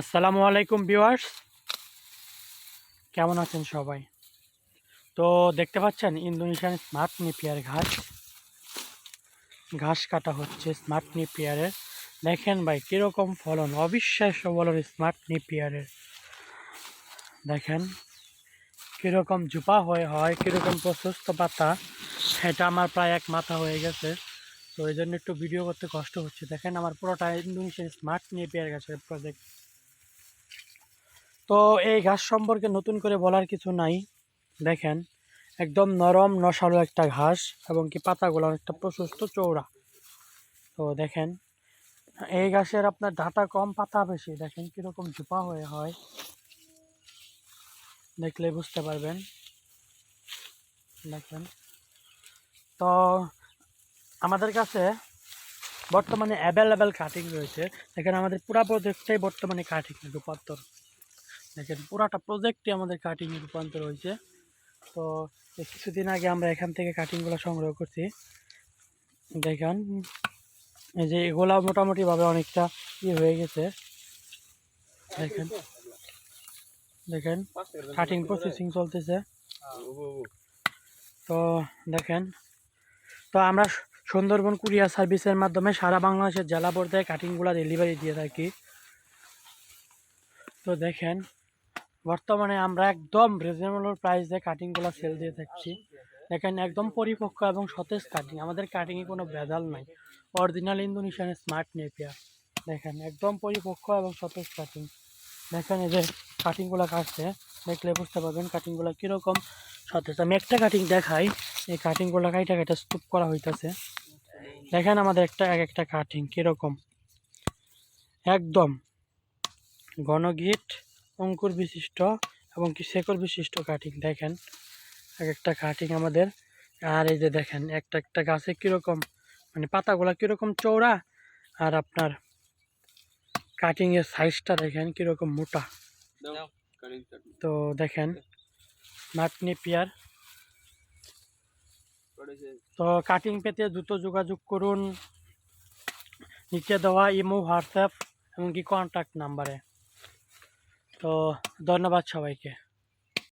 আসসালামু আলাইকুম ভিউয়ার্স। কেমন আছেন সবাই? তো দেখতে পাচ্ছেন, ইন্দোনেশিয়ান স্মার্ট নিপিয়ার ঘাস। ঘাস কাটা হচ্ছে স্মার্ট নিপিয়ারের। দেখেন ভাই, কীরকম ফলন, অবিশ্বাস্য ফলন স্মার্ট নিপিয়ারের। দেখেন, কীরকম জুপা হয়ে হয়, কীরকম প্রশস্ত পাতা, এটা আমার প্রায় এক মাথা হয়ে গেছে। তো এই জন্য একটু ভিডিও করতে কষ্ট হচ্ছে। দেখেন, আমার পুরোটা ইন্দোনেশিয়ান স্মার্ট নিপিয়ার গাছের প্রজেক্ট তো এই ঘাস সম্পর্কে নতুন করে বলার কিছু নাই। দেখেন, একদম নরম, নশালো একটা ঘাস এবং কি পাতাগুলো অনেকটা প্রশস্ত চৌড়া তো দেখেন, এই ঘাসের আপনার ডাটা কম, পাতা বেশি। দেখেন কীরকম ঝুপা হয়ে হয়। দেখলে বুঝতে পারবেন। দেখেন। তো আমাদের কাছে বর্তমানে অ্যাভেলেবেল কাটিং রয়েছে। দেখেন আমাদের পুরা প্রজেক্টটাই বর্তমানে কাটিং রূপান্তর দেখেন, পুরাটা প্রজেক্টই আমাদের কাটিংয়ে রূপান্তর হয়েছে। তো কিছুদিন আগে আমরা এখান থেকে কাটিংগুলো সংগ্রহ করছি। দেখেন, এই যে এগুলা মোটামুটিভাবে অনেকটা ইয়ে হয়ে গেছে। দেখেন দেখেন কাটিং প্রসেসিং চলতেছে। তো দেখেন, তো আমরা সুন্দরবন কুরিয়ার সার্ভিসের মাধ্যমে সারা বাংলাদেশের জেলা পর্যায়ে কাটিংগুলো ডেলিভারি দিয়ে থাকি। তো দেখেন বর্তমানে আমরা একদম রিজনেবল প্রাইসে কাটিংগুলো সেল দিয়ে থাকছি। দেখেন, একদম পরিপক্ক এবং সতেজ কাটিং আমাদের কাটিংয়ে কোনো ভেজাল নাই। অরিজিনাল ইন্দোনেশিয়ান স্মার্ট নেপিয়ার দেখেন, একদম পরিপক্ক এবং সতেজ কাটিং দেখেন, এই যে কাটিংগুলো কাটছে, দেখলে বুঝতে পারবেন কাটিংগুলো কীরকম সতেজ। আমি একটা কাটিং দেখাই, এই কাটিংগুলো কাইটা কাইটা স্তূপ করা হইতেছে। দেখেন, আমাদের একটা, এক একটা কাটিং কীরকম। একদম ঘনগিট অঙ্কুর বিশিষ্ট এবং কি শেকর বিশিষ্ট কাটিং, দেখেন। এক একটা কাটিং আমাদের, আর এই যে দেখেন, একটা একটা গাছে কীরকম মানে পাতাগুলো কীরকম চৌড়া আর আপনার কাটিংয়ের সাইজটা দেখেন কীরকম মোটা। তো দেখেন নাটনি পিয়ার। তো কাটিং পেতে দ্রুত যোগাযোগ করুন। নিচে দেওয়া ইমো, হোয়াটসঅ্যাপ, এমনকি কন্ট্যাক্ট নাম্বারে তো ধন্যবাদ সবাইকে।